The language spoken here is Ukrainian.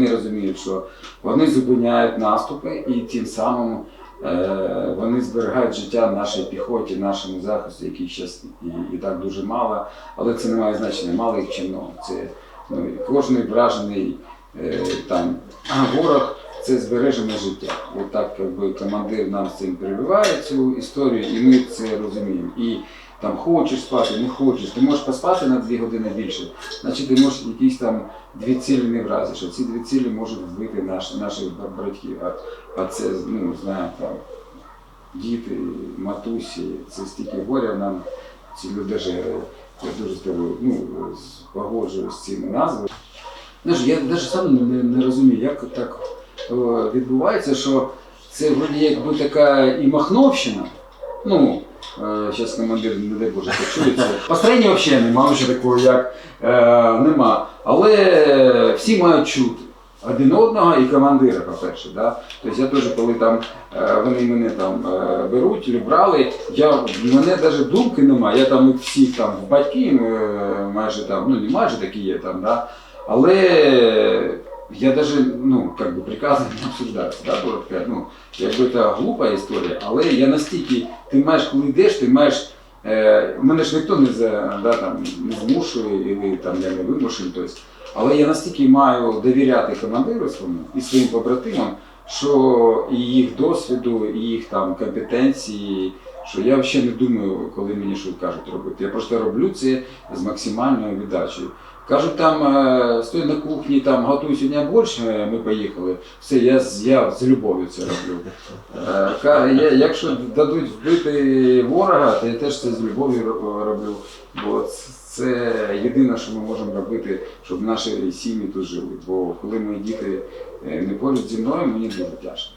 вони розуміють, що вони зупиняють наступи і тим самим е, вони зберігають життя нашій піхоті, нашому захисту, яких зараз і, і так дуже мало, але це не має значення, мало їх чи много. Це ну, кожний вражений е, там ворог це збережене життя. От так якби командир нам з цим перебиває цю історію, і ми це розуміємо. І там хочеш спати, не хочеш, ти можеш поспати на дві години більше, значить ти можеш якісь там дві цілі не вразиш, ці дві цілі можуть вбити наш, наших братів. А, а це, ну, знаємо, там, діти, матусі, це стільки горя нам ці люди жили. Я дуже з тобою ну, погоджуюсь з цими назвами. Знаєш, я навіть сам не, не розумію, як так е, відбувається, що це вроді якби така і Махновщина. Ну, зараз командир, не дай Боже, почується. Построєння взагалі немає ще такого, як е, нема. Але всі мають чути один одного і командира, по-перше. Да? Тобто я теж, коли там е, вони мене там е, беруть, чи брали, я, в мене навіть думки немає. Я там їх всіх там батьки е, майже там, ну не майже такі є там, да? але я даже, ну, как бы приказы не обсуждаються, да, таке, ну, якби це глупа історія, але я настільки, ти маєш, коли йдеш, ти маєш, е, мене ж ніхто не, за, да, там, не змушує, і там, я не вимушений, тобто, але я настільки маю довіряти командиру своєму і своїм побратимам, що і їх досвіду, і їх там компетенції, що я взагалі не думаю, коли мені щось кажуть робити. Я просто роблю це з максимальною віддачею. Кажуть, там е, стой на кухні, там готуй сьогодні борщ, е, ми поїхали. Все, я, я з любов'ю це роблю. Е, Якщо дадуть вбити ворога, то я теж це з любов'ю роблю. Бо це єдине, що ми можемо робити, щоб наші сім'ї тут жили. Бо коли мої діти не поруч зі мною, мені дуже тяжко.